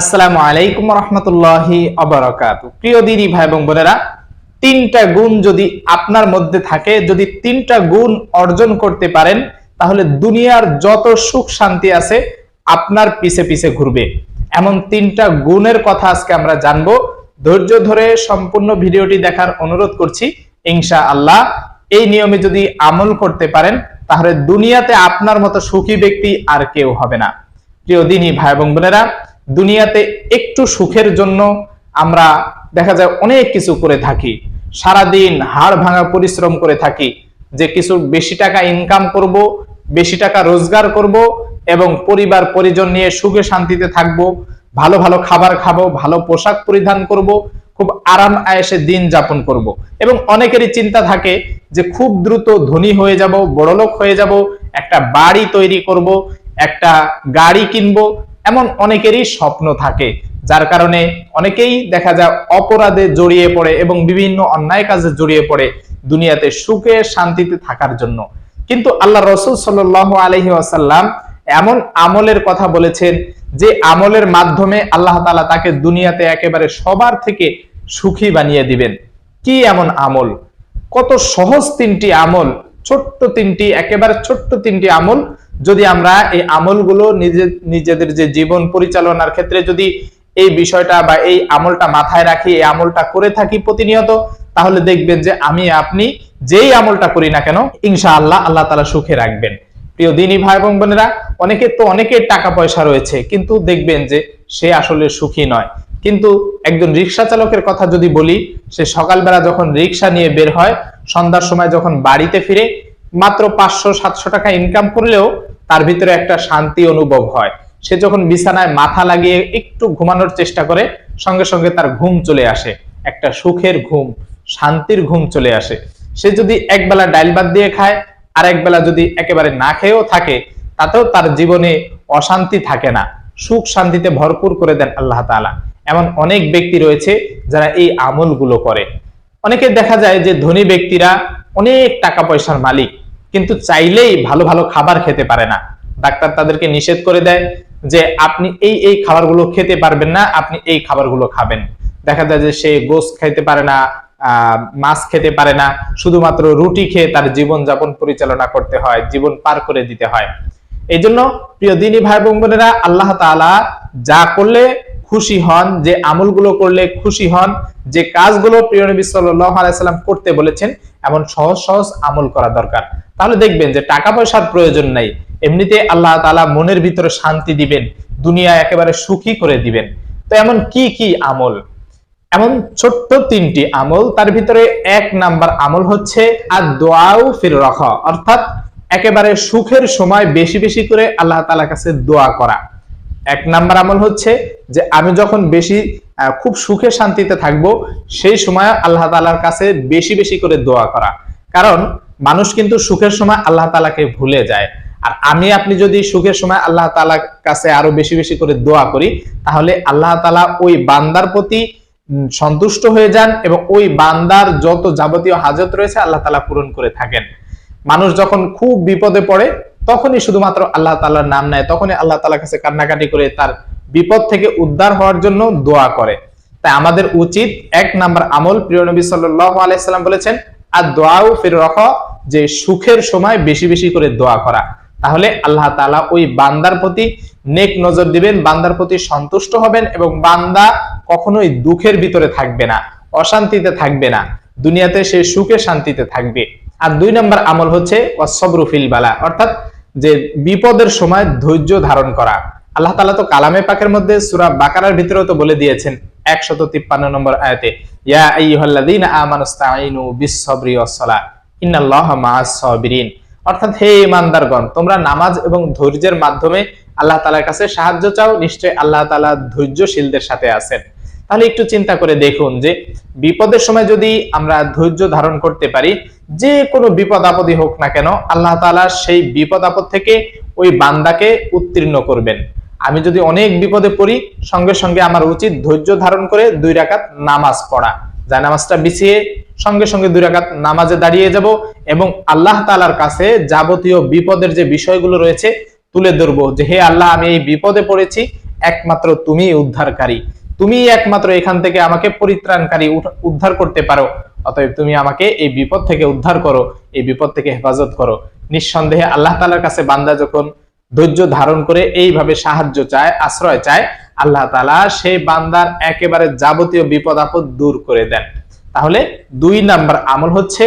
আসসালামু আলাইকুম রহমতুল্লাহি অবরাকাত। প্রিয় দিদি ভাই এবং বোনেরা, তিনটা গুণ যদি আপনার মধ্যে থাকে, যদি তিনটা গুণ অর্জন করতে পারেন, তাহলে দুনিয়ার যত সুখ শান্তি আছে আপনার পিছে পিছে ঘুরবে। এমন তিনটা গুণের কথা আজকে আমরা জানব। ধৈর্য ধরে সম্পূর্ণ ভিডিওটি দেখার অনুরোধ করছি। ইনশা আল্লাহ এই নিয়মে যদি আমল করতে পারেন, তাহলে দুনিয়াতে আপনার মতো সুখী ব্যক্তি আর কেউ হবে না। প্রিয় দিনী ভাই এবং বোনেরা দুনিয়াতে একটু সুখের জন্য আমরা দেখা যায় অনেক কিছু করে থাকি। সারাদিন হাড় ভাঙা পরিশ্রম করে থাকি যে কিছু বেশি টাকা ইনকাম করব, বেশি টাকা রোজগার করব এবং পরিবার পরিজন নিয়ে সুখে শান্তিতে থাকব, ভালো ভালো খাবার খাব, ভালো পোশাক পরিধান করব, খুব আরাম আয়েসে দিন যাপন করব। এবং অনেকেরই চিন্তা থাকে যে খুব দ্রুত ধনী হয়ে যাব, বড়লোক হয়ে যাব, একটা বাড়ি তৈরি করব, একটা গাড়ি কিনবো এমন অনেকেরই স্বপ্ন থাকে, যার কারণে অনেকেই দেখা যায় অপরাধে জড়িয়ে পড়ে এবং বিভিন্ন অন্যায় কাজে জড়িয়ে পড়ে দুনিয়াতে সুখে শান্তিতে থাকার জন্য। কিন্তু আল্লাহ রসুল সাল আলহি আসাল্লাম এমন আমলের কথা বলেছেন যে আমলের মাধ্যমে আল্লাহ তালা তাকে দুনিয়াতে একেবারে সবার থেকে সুখী বানিয়ে দিবেন। কি এমন আমল? কত সহজ তিনটি আমল, ছোট্ট তিনটি, একেবারে ছোট্ট তিনটি আমল যদি আমরা এই আমলগুলো নিজে নিজেদের যে জীবন পরিচালনার ক্ষেত্রে যদি এই বিষয়টা বা এই আমলটা মাথায় রাখি, এই আমলটা করে থাকি প্রতিনিয়ত, তাহলে দেখবেন যে আমি, আপনি যেই আমলটা করি না কেন ইনশা আল্লাহ আল্লাহ তালা সুখে রাখবেন। প্রিয় দিনী ভাই এবং বোনেরা, অনেকে তো অনেকের টাকা পয়সা রয়েছে, কিন্তু দেখবেন যে সে আসলে সুখী নয়। কিন্তু একজন রিক্সা চালকের কথা যদি বলি, সে সকালবেলা যখন রিক্সা নিয়ে বের হয়, সন্ধ্যার সময় যখন বাড়িতে ফিরে মাত্র পাঁচশো, সাতশো টাকা ইনকাম করলেও তার ভিতরে একটা শান্তি অনুভব হয়। সে যখন বিছানায় মাথা লাগিয়ে একটু ঘুমানোর চেষ্টা করে, সঙ্গে সঙ্গে তার ঘুম চলে আসে। একটা সুখের ঘুম, শান্তির ঘুম চলে আসে। সে যদি একবেলা ডাইল ভাত দিয়ে খায়, আর একবেলা যদি একেবারে না খেয়েও থাকে, তাতেও তার জীবনে অশান্তি থাকে না। সুখ শান্তিতে ভরপুর করে দেন আল্লাহ তাআলা। এমন অনেক ব্যক্তি রয়েছে যারা এই আমলগুলো করে। অনেকে দেখা যায় যে ধনী ব্যক্তিরা অনেক টাকা পয়সার মালিক, কিন্তু চাইলেই ভালো ভালো খাবার খেতে পারে না। ডাক্তার তাদেরকে নিষেধ করে দেয় যে, আপনি এই এই খাবারগুলো খেতে পারবেন না, আপনি এই খাবারগুলো খাবেন। দেখা যায় যে, সে গোস খেতে পারে না মাছ খেতে পারে না, শুধুমাত্র রুটি খেয়ে তার জীবন যাপন পরিচালনা করতে হয়, জীবন পার করে দিতে হয়। এই জন্য প্রিয় দিনী ভাই বোন বোনেরা, আল্লাহ তাআলা যা করলে খুশি হন, যে আমলগুলো করলে খুশি হন, যে কাজগুলো প্রিয় নবী সাল্লাম করতে বলেছেন এমন সহজ সহজ আমল করা দরকার। তাহলে দেখবেন যে টাকা পয়সার প্রয়োজন নাই। এমনিতে আল্লাহ তালা মনের ভিতরে শান্তি দিবেন, দুনিয়া একেবারে সুখী করে দিবেন। তো এমন কি কি আমল? এমন ছোট্ট তিনটি আমল, তার ভিতরে এক নাম্বার আমল হচ্ছে আর দোয়াও ফির রাখা অর্থাৎ একেবারে সুখের সময় বেশি বেশি করে আল্লাহ তালা কাছে দোয়া করা। এক নাম্বার আমল হচ্ছে যে আমি যখন বেশি খুব সুখে শান্তিতে থাকব, সেই সময় আল্লাহ তাআলার কাছে বেশি বেশি করে দোয়া করা। কারণ মানুষ কিন্তু সুখের সময় আল্লাহ তালাকে ভুলে যায়। আর আমি, আপনি যদি সুখের সময় আল্লাহ তাআলার কাছে আরও বেশি বেশি করে দোয়া করি, তাহলে আল্লাহ তালা ওই বান্দার প্রতি সন্তুষ্ট হয়ে যান এবং ওই বান্দার যত যাবতীয় হাজত রয়েছে, আল্লাহ তালা পূরণ করে থাকেন। মানুষ যখন খুব বিপদে পড়ে তখনই শুধুমাত্র আল্লাহ তাআলার নাম নেয়, তখনই আল্লাহ তাআলার কাছে কান্নাকাটি করে, তার বিপদ থেকে উদ্ধার হওয়ার জন্য দোয়া করে। তাই আমাদের উচিত এক নাম্বার আমল, প্রিয় নবী সাল্লাল্লাহু আলাইহি সাল্লাম বলেছেন আর দোয়াও ফির রখ, যে সুখের সময় বেশি বেশি করে দোয়া করা। তাহলে আল্লাহ তাআলা ওই বান্দার প্রতি নেক নজর দিবেন, বান্দার প্রতি সন্তুষ্ট হবেন এবং বান্দা কখনোই দুঃখের ভিতরে থাকবে না, অশান্তিতে থাকবে না, দুনিয়াতে সে সুখে শান্তিতে থাকবে। আর দুই নম্বর আমল হচ্ছে ওয়াসবরু ফিল বালা অর্থাৎ যে বিপদের সময় ধৈর্য ধারণ করা। আল্লাহ তাআলা তো কালামে পাকের মধ্যে সূরা বাকারার ভিতরেও তো বলে দিয়েছেন 153 নম্বর আয়াতে, ইয়া ইন্নাল্লাহা অর্থাৎ হে ইমানদারগণ, তোমরা নামাজ এবং ধৈর্যের মাধ্যমে আল্লাহ তালার কাছে সাহায্য চাও, নিশ্চয়ই আল্লাহ তাআলা ধৈর্যশীলদের সাথে আছেন। তাহলে একটু চিন্তা করে দেখুন যে বিপদের সময় যদি আমরা ধৈর্য ধারণ করতে পারি, যে কোনো বিপদ আপদই হোক না কেন, আল্লাহ তাআলা সেই বিপদ আপদ থেকে ওই বান্দাকে উত্তীর্ণ করবেন। আমি যদি অনেক বিপদে পড়ি, সঙ্গে সঙ্গে আমার উচিত ধৈর্য ধারণ করে দুই রাকাত নামাজ পড়া। যা নামাজটা বিছিয়ে সঙ্গে সঙ্গে দুই রাকাত নামাজে দাঁড়িয়ে যাব এবং আল্লাহ তালার কাছে যাবতীয় বিপদের যে বিষয়গুলো রয়েছে তুলে ধরবো যে, হে আল্লাহ, আমি এই বিপদে পড়েছি, একমাত্র তুমি উদ্ধারকারী। তুমি একমাত্র এখান থেকে আমাকে পরিত্রাণকারী উদ্ধার করতে পারো। অতএব তুমি আমাকে এই বিপদ থেকে উদ্ধার করো, এই বিপদ থেকে হেফাজত করো। নিঃসন্দেহে আল্লাহ তালার কাছে বান্দা যখন ধৈর্য ধারণ করে এইভাবে সাহায্য চায়, আশ্রয় চায়, আল্লাহ তালা সেই বান্দার একেবারে যাবতীয় বিপদ আপদ দূর করে দেন। তাহলে দুই নাম্বার আমল হচ্ছে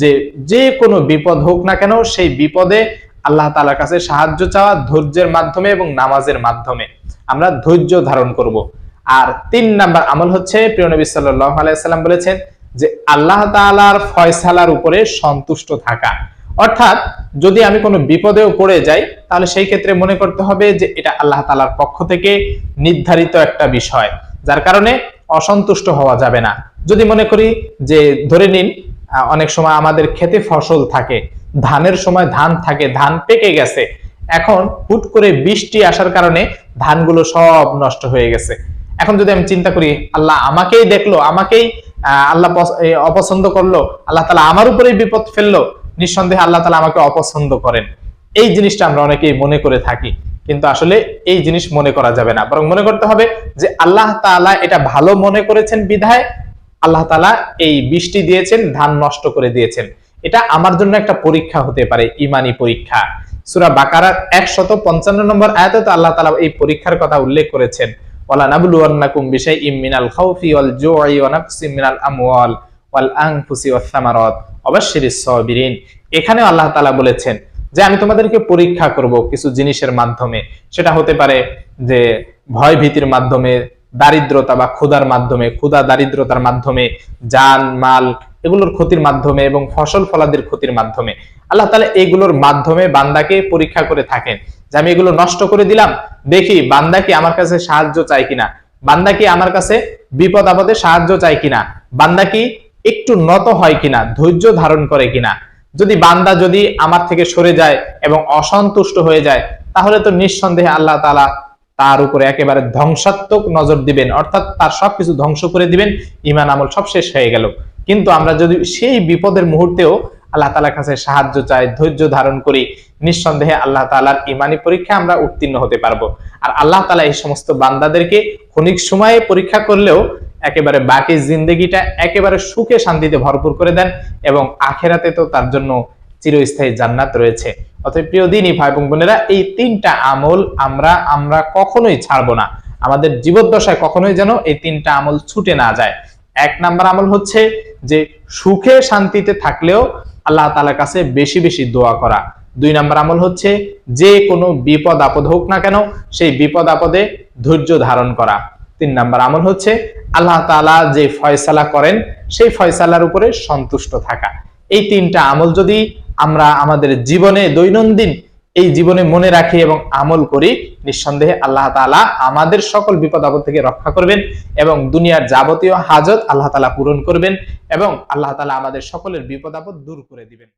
যে যে কোনো বিপদ হোক না কেন, সেই বিপদে আল্লাহ তালার কাছে সাহায্য চাওয়া ধৈর্যের মাধ্যমে এবং নামাজের মাধ্যমে। আমরা ধৈর্য ধারণ করব। আর তিন নাম্বার আমল হচ্ছে, প্রিয় নবী সাল্লাল্লাহু আলাইহি সাল্লাম বলেছেন যে আল্লাহ তাআলার ফয়সালার উপরে সন্তুষ্ট থাকা। অর্থাৎ যদি আমি কোনো বিপদেও পড়ে যাই, তাহলে সেই ক্ষেত্রে মনে করতে হবে যে এটা আল্লাহ তাআলার পক্ষ থেকে নির্ধারিত একটা বিষয়, যার কারণে অসন্তুষ্ট হওয়া যাবে না। যদি মনে করি যে, ধরে নিন অনেক সময় আমাদের খেতে ফসল থাকে, ধানের সময় ধান থাকে, ধান পেকে গেছে, এখন হুট করে বৃষ্টি আসার কারণে ধানগুলো সব নষ্ট হয়ে গেছে। এখন যদি আমি চিন্তা করি, আল্লাহ আমাকেই দেখল, আমাকেই আল্লাহ অপছন্দ করল, আল্লাহ তালা আমার উপরেই বিপদ ফেলল, নিঃসন্দেহে আল্লাহ তালা আমাকে অপছন্দ করেন। এই জিনিসটা আমরা অনেকেই মনে করে থাকি। কিন্তু আসলে এই জিনিস মনে করা যাবে না। বরং মনে করতে হবে যে আল্লাহ তাআলা এটা ভালো মনে করেছেন বিধায়, আল্লাহ তাআলা এই বৃষ্টি দিয়েছেন, ধান নষ্ট করে দিয়েছেন। এটা আমার জন্য একটা পরীক্ষা হতে পারে, ইমানি পরীক্ষা। সূরা বাকারার 155 নম্বর আয়াতে তো আল্লাহ তালা এই পরীক্ষার কথা উল্লেখ করেছেন। এখানে আল্লাহ তাআলা বলেছেন যে, আমি তোমাদেরকে পরীক্ষা করব কিছু জিনিসের মাধ্যমে। সেটা হতে পারে যে ভয় ভীতির মাধ্যমে, দারিদ্রতা বা ক্ষুধার মাধ্যমে, ক্ষুধা দারিদ্রতার মাধ্যমে, জান, মাল এগুলোর ক্ষতির মাধ্যমে এবং ফসল ফলাদির ক্ষতির মাধ্যমে। আল্লাহ তাআলা এগুলোর মাধ্যমে বান্দাকে পরীক্ষা করে থাকেন যে আমি এগুলো নষ্ট করে দিলাম, দেখি বান্দা কি আমার কাছে সাহায্য চাই কিনা? বান্দা কি আমার কাছে বিপদ আপদে সাহায্য চাই কিনা? বান্দা কি একটু নত হয় কিনা? ধৈর্য ধারণ করে কিনা? যদি বান্দা যদি আমার থেকে সরে যায় এবং অসন্তুষ্ট হয়ে যায়, তাহলে তো নিঃসন্দেহে আল্লাহ তালা তার উপরে একেবারে ধ্বংসাত্মক নজর দিবেন। অর্থাৎ তার সবকিছু ধ্বংস করে দিবেন। ইমান আমল সব শেষ হয়ে গেল। কিন্তু আমরা যদি সেই বিপদের মুহূর্তেও আল্লাহ তাআলার কাছে সাহায্য চাই, ধৈর্য ধারণ করি, নিঃসন্দেহে আল্লাহ তাআলার ইমানি পরীক্ষা আমরা উত্তীর্ণ হতে পারব। আর আল্লাহ তালা এই সমস্ত বান্দাদেরকে ক্ষণিক সময়ে পরীক্ষা করলেও একেবারে বাকি জিন্দগিটা একেবারে সুখে শান্তিতে ভরপুর করে দেন এবং আখেরাতে তো তার জন্য চিরস্থায়ী জান্নাত রয়েছে। অতএব প্রিয় দিনই ভাই এবং বোনেরা, এই তিনটা আমল আমরা আমরা কখনোই ছাড়বো না। আমাদের জীবদ্দশায় কখনোই যেন এই তিনটা আমল ছুটে না যায়। এক নাম্বার আমল হচ্ছে যে সুখে শান্তিতে থাকলেও আল্লাহ তাআলার কাছে বেশি বেশি দোয়া করা। দুই নাম্বার আমল হচ্ছে যে কোনো বিপদ আপদ হোক না কেন সেই বিপদ আপদে ধৈর্য ধারণ করা। তিন নাম্বার আমল হচ্ছে আল্লাহ তাআলা যে ফয়সালা করেন সেই ফয়সালার উপরে সন্তুষ্ট থাকা। এই তিনটা আমল যদি আমরা আমাদের জীবনে দৈনন্দিন এই জীবনে মনে রাখি এবং আমল করি, নিঃসন্দেহে আল্লাহ তালা আমাদের সকল বিপদ আপদ থেকে রক্ষা করবেন এবং দুনিয়ার যাবতীয় হাজত আল্লাহ তালা পূরণ করবেন এবং আল্লাহ তালা আমাদের সকলের বিপদ আপদ দূর করে দিবেন।